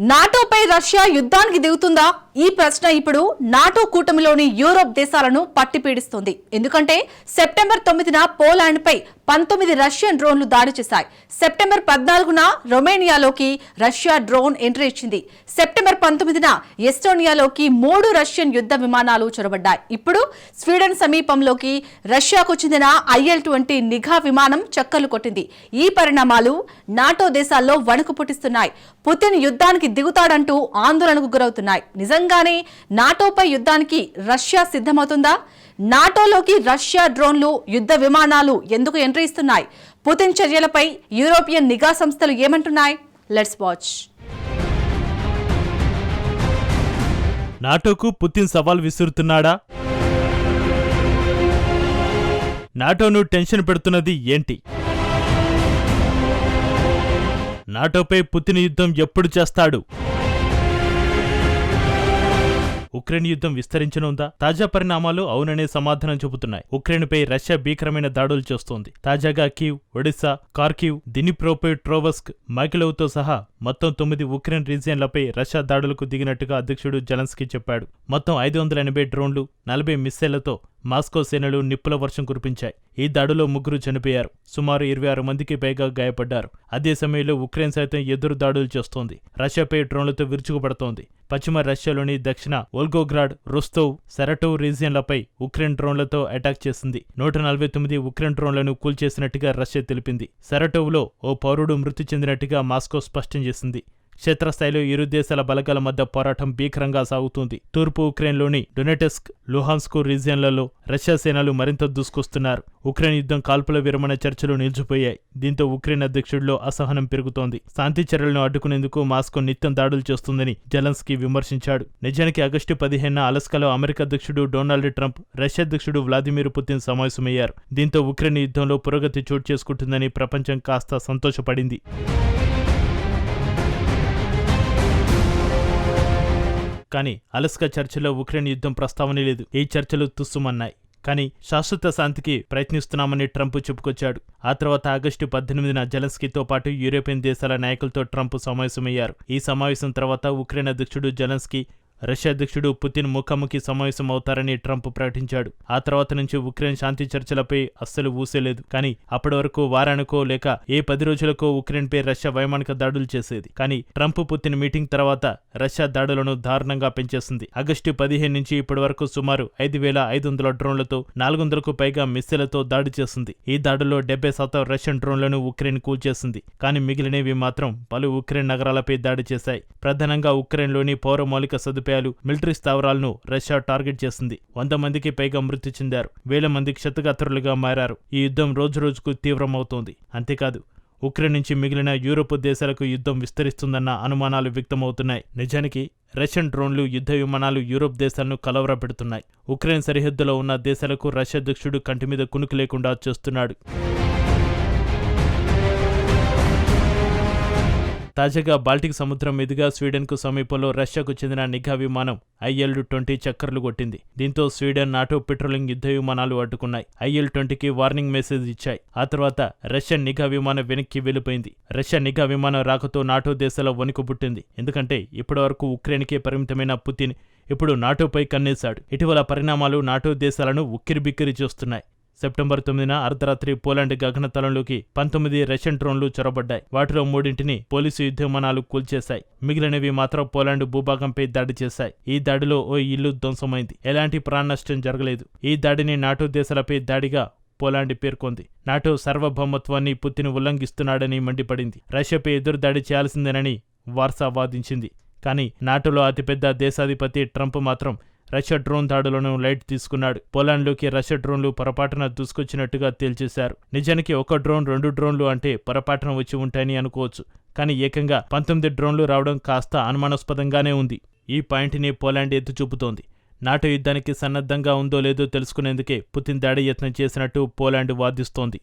నాటోపై Russia యుద్ధానికి దిగుతుందా? ఈ ప్రశ్న ఇప్పుడు నాటో కూటమిలోని యూరోప్ దేశాలను పట్టిపీడిస్తుంది ఎందుకంటే సెప్టెంబర్ తొమ్మిదిన పోలాండ్పై పంతొమ్మిది రష్యన్ డ్రోన్లు దాడి చేశాయి. సెప్టెంబర్ పద్నాలుగున రొమేనియాలోకి రష్యా డ్రోన్ ఎంట్రీ ఇచ్చింది. సెప్టెంబర్ పంతొమ్మిదిన ఎస్టోనియాలోకి మూడు రష్యన్ యుద్ధ విమానాలు చొరబడ్డాయి. ఇప్పుడు స్వీడన్ సమీపంలోకి రష్యాకు చెందిన ఐఎల్ ట్వంటీ నిఘా విమానం చక్కర్లు కొట్టింది. ఈ పరిణామాలు నాటో దేశాల్లో వణుకు పుట్టిస్తున్నాయి. పుతిన్ యుద్ధానికి దిగుతాడంటూ ఆందోళనకు గురవుతున్నాయి. నిజంగానే నాటోపై యుద్ధానికి రష్యా సిద్ధమవుతుందా? నాటోలోకి రష్యా డ్రోన్లు యుద్ధ విమానాలు ఎందుకు ఎంట్రీ ఇస్తున్నాయి? పుతిన్ చర్యలపై యూరోపియన్ నిఘా సంస్థలు ఏమంటున్నాయి? లెట్స్ వాచ్ నాటోకు పుతిన్ సవాల్ విసురుతున్నాడా? నాటోను టెన్షన్ పెడుతున్నది ఏంటి? నాటోపై పుతిన్ యుద్ధం ఎప్పుడు చేస్తాడు? ఉక్రెయిన్ యుద్ధం విస్తరించనుందా? తాజా పరిణామాలు అవుననే సమాధానం చెబుతున్నాయి. ఉక్రెయిన్పై రష్యా భీకరమైన దాడులు చేస్తోంది. తాజాగా Kyiv Odesa Kharkiv Dnipropetrovsk మైకిలవ్తో సహా మొత్తం తొమ్మిది ఉక్రెయిన్ రీజియన్లపై రష్యా దాడులకు దిగినట్టుగా అధ్యక్షుడు జలన్స్కీ చెప్పాడు. మొత్తం ఐదు వందల ఎనభై డ్రోన్లు నలభై మిస్సైళ్ళతో మాస్కో సేనలు నిప్పుల వర్షం కురిపించాయి. ఈ దాడిలో ముగ్గురు చనిపోయారు. సుమారు ఇరవై ఆరు మందికి పైగా గాయపడ్డారు. అదే సమయంలో ఉక్రెయిన్ సైతం ఎదురు దాడులు చేస్తోంది. రష్యాపై డ్రోన్లతో విరుచుకుపడుతోంది. పశ్చిమ రష్యాలోని దక్షిణ ఓల్గోగ్రాడ్ రుస్తోవ్ సెరటోవ్ రీజియన్లపై ఉక్రెయిన్ డ్రోన్లతో అటాక్ చేసింది. నూట నలభై తొమ్మిది ఉక్రెయిన్ డ్రోన్లను కూల్చేసినట్టుగా రష్యా తెలిపింది. సెరటోవ్లో ఓ పౌరుడు మృతి చెందినట్టుగా మాస్కో స్పష్టం చేసింది. క్షేత్రస్థాయిలో ఇరు దేశాల బలగాల మధ్య పోరాటం భీకరంగా సాగుతుంది. తూర్పు ఉక్రెయిన్లోని డొనెటెస్క్ లుహాన్స్కు రీజియన్లలో రష్యా సేనలు మరింత దూసుకొస్తున్నారు. ఉక్రెయిన్ యుద్ధం కాల్పుల విరమణ చర్చలు నిలిచిపోయాయి. దీంతో ఉక్రెయిన్ అధ్యక్షుడిలో అసహనం పెరుగుతోంది. శాంతి చర్యలను అడ్డుకునేందుకు మాస్కో నిత్యం దాడులు చేస్తుందని జెలెన్స్కీ విమర్శించాడు. నిజానికి ఆగస్టు పదిహేను అలస్కాలో అమెరికా అధ్యక్షుడు డొనాల్డ్ ట్రంప్ రష్యా అధ్యక్షుడు వ్లాదిమిర్ పుతిన్ సమావేశమయ్యారు. దీంతో ఉక్రెయిన్ యుద్ధంలో పురోగతి చోటు చేసుకుంటుందని ప్రపంచం కాస్త సంతోషపడింది. కానీ అలస్కా చర్చలో ఉక్రెయిన్ యుద్ధం ప్రస్తావన లేదు. ఈ చర్చలు తుస్సుమన్నాయి. కానీ శాశ్వత శాంతికి ప్రయత్నిస్తున్నామని ట్రంప్ చెప్పుకొచ్చాడు. ఆ తర్వాత ఆగస్టు పద్దెనిమిదిన జెలెన్స్కీతో పాటు యూరోపియన్ దేశాల నాయకులతో ట్రంప్ సమావేశమయ్యారు. ఈ సమావేశం తర్వాత ఉక్రెయిన్ అధ్యక్షుడు జెలెన్స్కీ రష్యా అధ్యక్షుడు పుతిన్ ముఖాముఖి సమావేశం అవుతారని ట్రంప్ ప్రకటించాడు. ఆ తర్వాత నుంచి ఉక్రెయిన్ శాంతి చర్చలపై అస్సలు ఊసేలేదు. కానీ అప్పటి వరకు వారానికో లేక ఏ పది రోజులకో ఉక్రెయిన్పై రష్యా వైమానిక దాడులు చేసేది. కానీ ట్రంప్ పుతిన్ మీటింగ్ తర్వాత రష్యా దాడులను దారుణంగా పెంచేసింది. ఆగస్టు పదిహేను నుంచి ఇప్పటి వరకు సుమారు ఐదు వేల ఐదు వందల డ్రోన్లతో నాలుగు వందలకు పైగా మిస్సిలతో దాడి చేసింది. ఈ దాడుల్లో డెబ్బై శాతం రష్యన్ డ్రోన్లను ఉక్రెయిన్ కూల్చేసింది. కానీ మిగిలినవి మాత్రం పలు ఉక్రెయిన్ నగరాలపై దాడి చేశాయి. ప్రధానంగా ఉక్రెయిన్లోని పౌర మౌలిక సదుపాయాలు మిలిటరీ స్థావరాలను రష్యా టార్గెట్ చేసింది. వంద మందికి పైగా మృతి చెందారు. వేల మంది క్షతగాత్రులుగా మారారు. ఈ యుద్ధం రోజురోజుకు తీవ్రమవుతోంది. అంతేకాదు ఉక్రెయిన్ నుంచి మిగిలిన యూరోప్ దేశాలకు యుద్ధం విస్తరిస్తుందన్న అనుమానాలు వ్యక్తమవుతున్నాయి. నిజానికి రష్యన్ డ్రోన్లు యుద్ధ విమానాలు యూరోప్ దేశాలను కలవరపెడుతున్నాయి. ఉక్రెయిన్ సరిహద్దులో ఉన్న దేశాలకు రష్యా అధ్యక్షుడు కంటి మీద కునుకు లేకుండా చేస్తున్నాడు. తాజాగా బాల్టిక్ సముద్రం మీదుగా స్వీడన్కు సమీపంలో రష్యాకు చెందిన నిఘా విమానం ఐఎల్ ట్వంటీ చక్కర్లు కొట్టింది. దీంతో స్వీడన్ నాటో పెట్రోలింగ్ యుద్ధ విమానాలు అడ్డుకున్నాయి. ఐఎల్ ట్వంటీకి వార్నింగ్ మెసేజ్ ఇచ్చాయి. ఆ తర్వాత రష్యన్ నిఘా విమానం వెనక్కి వెళ్ళిపోయింది రష్యా నిఘా విమానం రాకతో నాటో దేశాల వణుకు పుట్టింది. ఎందుకంటే ఇప్పటివరకు ఉక్రెయిన్కే పరిమితమైన పుతిన్ ఇప్పుడు నాటోపై కన్నేశాడు. ఇటీవల పరిణామాలు నాటో దేశాలను ఉక్కిరిబిక్కిరి చేస్తున్నాయి. సెప్టెంబర్ తొమ్మిదిన అర్ధరాత్రి పోలాండ్ గగనతలంలోకి పంతొమ్మిది రష్యన్ డ్రోన్లు చొరబడ్డాయి. వాటిలో మూడింటిని పోలీసు యుద్ధ విమానాలు కూల్చేశాయి. మిగిలినవి మాత్రం పోలాండ్ భూభాగంపై దాడి చేశాయి. ఈ దాడిలో ఓ ఇల్లు ధ్వంసమైంది. ఎలాంటి ప్రాణ నష్టం జరగలేదు. ఈ దాడిని నాటో దేశాలపై దాడిగా పోలాండ్ పేర్కొంది. నాటో సార్వభౌమత్వాన్ని పుతిన్ ఉల్లంఘిస్తున్నాడని మండిపడింది. రష్యాపై ఎదురు దాడి చేయాల్సిందేనని వార్సా వాదించింది. కానీ నాటోలో అతిపెద్ద దేశాధిపతి ట్రంప్ మాత్రం రష్యా డ్రోన్ దాడులను లైట్ తీసుకున్నాడు. పోలాండ్లోకి రష్యా డ్రోన్లు పొరపాటున దూసుకొచ్చినట్టుగా తేల్చేశారు. నిజానికి ఒక డ్రోన్ రెండు డ్రోన్లు అంటే పొరపాటున వచ్చి ఉంటాయని అనుకోవచ్చు. కానీ ఏకంగా పంతొమ్మిది డ్రోన్లు రావడం కాస్త అనుమానాస్పదంగానే ఉంది. ఈ పాయింట్ని పోలాండ్ ఎత్తి చూపుతోంది. నాటో యుద్ధానికి సన్నద్ధంగా ఉందో లేదో తెలుసుకునేందుకే పుతిన్ దాడి యత్నం చేసినట్టు పోలాండ్ వాదిస్తోంది.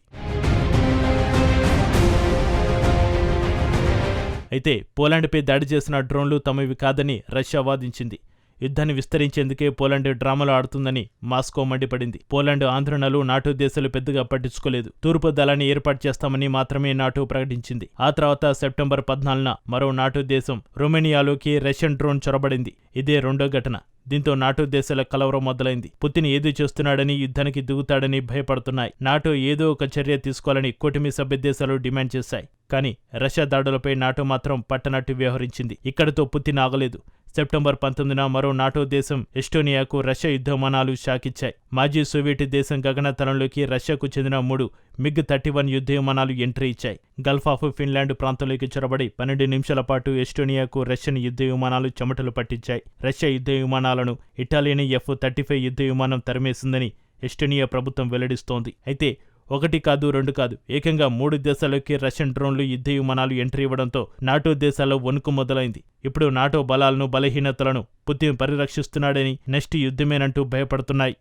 అయితే పోలాండ్పై దాడి చేసిన డ్రోన్లు తమవి కాదని రష్యా వాదించింది. యుద్ధాన్ని విస్తరించేందుకే పోలాండ్ డ్రామాలు ఆడుతుందని మాస్కో మండిపడింది. పోలాండ్ ఆందోళనలు నాటో దేశాలు పెద్దగా పట్టించుకోలేదు. తూర్పు దళాన్ని ఏర్పాటు చేస్తామని మాత్రమే నాటో ప్రకటించింది. ఆ తర్వాత సెప్టెంబర్ పద్నాలుగున మరో నాటో దేశం రొమేనియాలోకి రష్యన్ డ్రోన్ చొరబడింది. ఇదే రెండో ఘటన. దీంతో నాటో దేశాల కలవరం మొదలైంది. పుతిన్ ఏదో చేస్తున్నాడని యుద్ధానికి దిగుతాడని భయపడుతున్నాయి. నాటో ఏదో ఒక చర్య తీసుకోవాలని కూటమి సభ్య దేశాలు డిమాండ్ చేశాయి. కానీ రష్యా దాడులపై నాటో మాత్రం పట్టనట్టు వ్యవహరించింది. ఇక్కడితో పుతిన్ ఆగలేదు. సెప్టెంబర్ పంతొమ్మిదిన మరో నాటో దేశం ఎస్టోనియాకు రష్యా యుద్ధ విమానాలు షాకిచ్చాయి. మాజీ సోవియట్ దేశం గగనతలంలోకి రష్యాకు చెందిన మూడు మిగ్ థర్టీ వన్ యుద్ధ విమానాలు ఎంట్రీ ఇచ్చాయి. గల్ఫ్ ఆఫ్ ఫిన్లాండ్ ప్రాంతంలోకి చొరబడి పన్నెండు నిమిషాల పాటు ఎస్టోనియాకు రష్యన్ యుద్ధ విమానాలు చెమటలు పట్టించాయి. రష్యా యుద్ధ విమానాలను ఇటాలియన్ ఎఫ్ థర్టీ ఫైవ్ యుద్ధ విమానం తరిమేసిందని ఎస్టోనియా ప్రభుత్వం వెల్లడిస్తోంది. అయితే ఒకటి కాదు రెండు కాదు. ఏకంగా మూడు దేశాలకి రష్యన్ డ్రోన్లు యుద్ధ విమానాలు ఎంట్రీ ఇవ్వడంతో నాటో దేశాల్లో వణుకు మొదలైంది. ఇప్పుడు నాటో బలాలను బలహీనతలను పుతిన్ పరిరక్షిస్తున్నాడని నెక్స్ట్ యుద్ధమేనంటూ భయపడుతున్నాయి.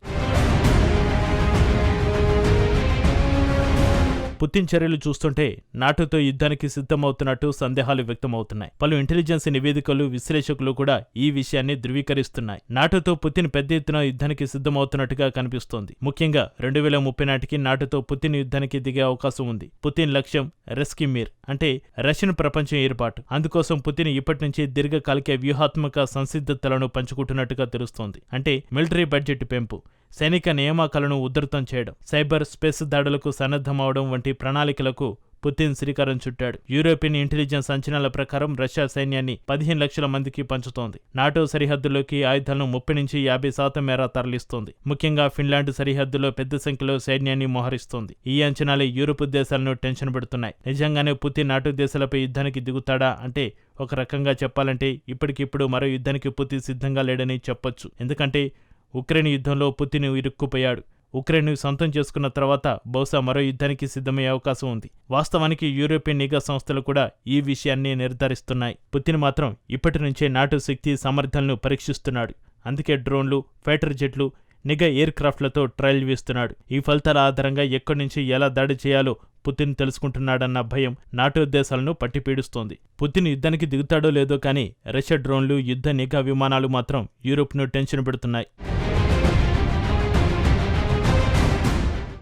పుతిన్ చర్యలు చూస్తుంటే నాటోతో యుద్ధానికి సిద్ధమవుతున్నట్టు సందేహాలు వ్యక్తమవుతున్నాయి. పలు ఇంటెలిజెన్స్ నివేదికలు విశ్లేషకులు కూడా ఈ విషయాన్ని ధృవీకరిస్తున్నాయి. నాటోతో పుతిన్ పెద్ద ఎత్తున యుద్ధానికి సిద్ధమవుతున్నట్టుగా కనిపిస్తోంది. ముఖ్యంగా రెండు వేల ముప్పై నాటికి నాటోతో పుతిన్ యుద్ధానికి దిగే అవకాశం ఉంది. పుతిన్ లక్ష్యం రెస్కిమీర్ అంటే రష్యన్ ప్రపంచం ఏర్పాటు. అందుకోసం పుతిన్ ఇప్పటి నుంచి దీర్ఘకాలిక వ్యూహాత్మక సంసిద్ధతలను పంచుకుంటున్నట్టుగా తెలుస్తోంది. అంటే మిలిటరీ బడ్జెట్ పెంపు. సైనిక నియామకాలను ఉధృతం చేయడం సైబర్ స్పేస్ దాడులకు సన్నద్ధమవడం వంటి ప్రణాళికలకు పుతిన్ శ్రీకారం చుట్టాడు. యూరోపియన్ ఇంటెలిజెన్స్ అంచనాల ప్రకారం రష్యా సైన్యాన్ని పదిహేను లక్షల మందికి పంచుతోంది. నాటో సరిహద్దులోకి ఆయుధాలను ముప్పై నుంచి యాభై శాతం మేర తరలిస్తోంది. ముఖ్యంగా ఫిన్లాండ్ సరిహద్దులో పెద్ద సంఖ్యలో సైన్యాన్ని మోహరిస్తోంది. ఈ అంచనాలే యూరోప్ దేశాలను టెన్షన్ పెడుతున్నాయి. నిజంగానే పుతిన్ నాటో దేశాలపై యుద్ధానికి దిగుతాడా అంటే ఒక రకంగా చెప్పాలంటే ఇప్పటికిప్పుడు మరో యుద్ధానికి పుతిన్ సిద్ధంగా లేడని చెప్పొచ్చు. ఎందుకంటే ఉక్రెయిన్ యుద్ధంలో పుతిన్ ఇరుక్కుపోయాడు. ఉక్రెయిన్ సొంతం చేసుకున్న తర్వాత బహుశా మరో యుద్ధానికి సిద్ధమయ్యే అవకాశం ఉంది. వాస్తవానికి యూరోపియన్ నిఘా సంస్థలు కూడా ఈ విషయాన్ని నిర్ధారిస్తున్నాయి. పుతిన్ మాత్రం ఇప్పటి నుంచే నాటో శక్తి సామర్థ్యాలను పరీక్షిస్తున్నాడు. అందుకే డ్రోన్లు ఫైటర్ జెట్లు నిఘా ఎయిర్ క్రాఫ్ట్లతో ట్రయల్ వేస్తున్నాడు. ఈ ఫలితాల ఆధారంగా ఎక్కడి నుంచి ఎలా దాడి చేయాలో పుతిన్ తెలుసుకుంటున్నాడన్న భయం నాటో దేశాలను పట్టిపీడుస్తోంది. పుతిన్ యుద్ధానికి దిగుతాడో లేదో కానీ రష్యా డ్రోన్లు యుద్ధ నిఘా విమానాలు మాత్రం యూరోప్ను టెన్షన్ పెడుతున్నాయి.